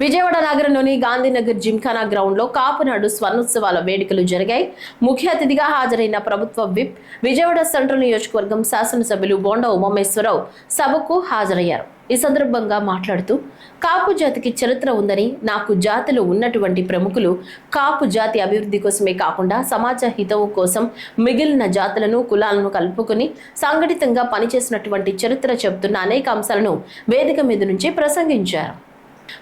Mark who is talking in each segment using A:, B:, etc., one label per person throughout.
A: విజయవాడ నగరంలోని గాంధీనగర్ జిమ్ఖానా గ్రౌండ్లో కాపునాడు స్వర్ణోత్సవాల వేడుకలు జరిగాయి. ముఖ్య అతిథిగా హాజరైన ప్రభుత్వ విప్ విజయవాడ సెంట్రల్ నియోజకవర్గం శాసనసభ్యులు బోండా ఉమామేశ్వరరావు సభకు హాజరయ్యారు. ఈ సందర్భంగా మాట్లాడుతూ కాపు జాతికి చరిత్ర ఉందని నాకు జాతిలో ఉన్నటువంటి ప్రముఖులు కాపు జాతి అభివృద్ధి కోసమే కాకుండా సమాజ హితవు కోసం మిగిలిన జాతులను కులాలను కలుపుకుని సంఘటితంగా పనిచేసినటువంటి చరిత్ర చెబుతున్న అనేక అంశాలను వేదిక మీద నుంచి ప్రసంగించారు.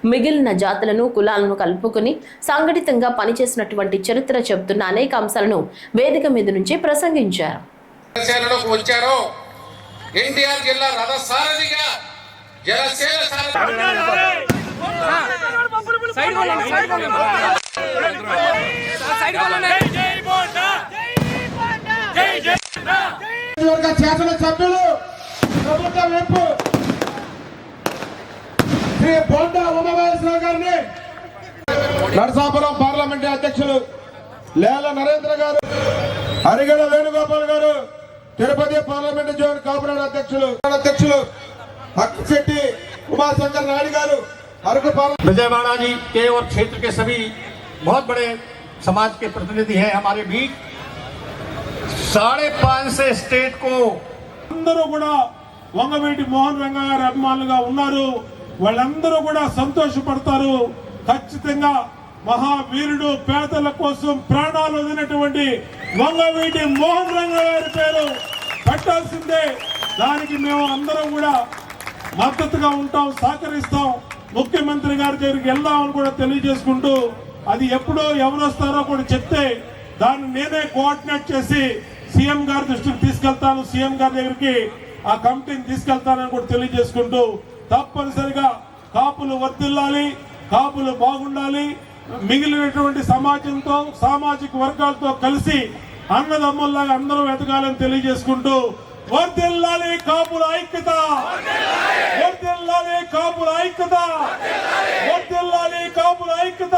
A: మిగిలిన జాతులను కులాలను కలుపుకొని సంఘటితంగా పనిచేసినటువంటి చరిత్ర చెబుతున్న అనేక అంశాలను వేదిక మీద నుంచి ప్రసంగించారు.
B: వచ్చారో ఎన్టీఆర్ జిల్లా రథసారథిగా జనసేన
C: శాసన సభ్యులు ప్రభుత్వ శ్రీ బొండా నరసాపురం పార్లమెంట్ అధ్యక్షులు లేల నరేంద్ర గారు హరిగడ వేణుగోపాల్ గారు తిరుపతి పార్లమెంట్ జోన్ కాపునాడు అధ్యక్షులు అధ్యక్షులు అక్కిశెట్టి ఉమాశంకర్ నాయుడు గారు అరకు పార్లమెంట్
D: विजयवाड़ा जी के और क्षेत्र के सभी बहुत बड़े समाज के प्रतिनिधि हैं हमारे बीच साढ़े पांच से स्टेट को
E: అందరూ కూడా వంగవీటి మోహన్ రంగ గారి అభిమానులుగా ఉన్నారు వాళ్ళందరూ కూడా సంతోషపడతారు ఖచ్చితంగా మహావీరుడు పేదల కోసం ప్రాణాలు వదిలినటువంటి వంగవీటి మోహన్ రంగ గారి పేరు పెట్టాల్సిందే. దానికి మేము అందరం కూడా మద్దతుగా ఉంటాం సహకరిస్తాం. ముఖ్యమంత్రి గారి దగ్గరికి వెళ్దామని కూడా తెలియజేసుకుంటూ అది ఎప్పుడో ఎవరు వస్తారో కూడా చెప్తే దాన్ని నేనే కోఆర్డినేట్ చేసి సీఎం గారి దృష్టికి తీసుకెళ్తాను సీఎం గారి దగ్గరికి ఆ కమిటీని తీసుకెళ్తానని కూడా తెలియజేసుకుంటూ తప్పనిసరిగా కాపులు వర్దిల్లాలి కాపులు బాగుండాలి మిగిలినటువంటి సమాజంతో సామాజిక వర్గాలతో కలిసి అన్నదమ్ముల్లాగా అందరూ వెతకాలని తెలియజేసుకుంటూ వర్దిల్లాలి కాపుల ఐక్యత! వర్దిల్లాలి కాపుల ఐక్యత! వర్దిల్లాలి కాపుల ఐక్యత!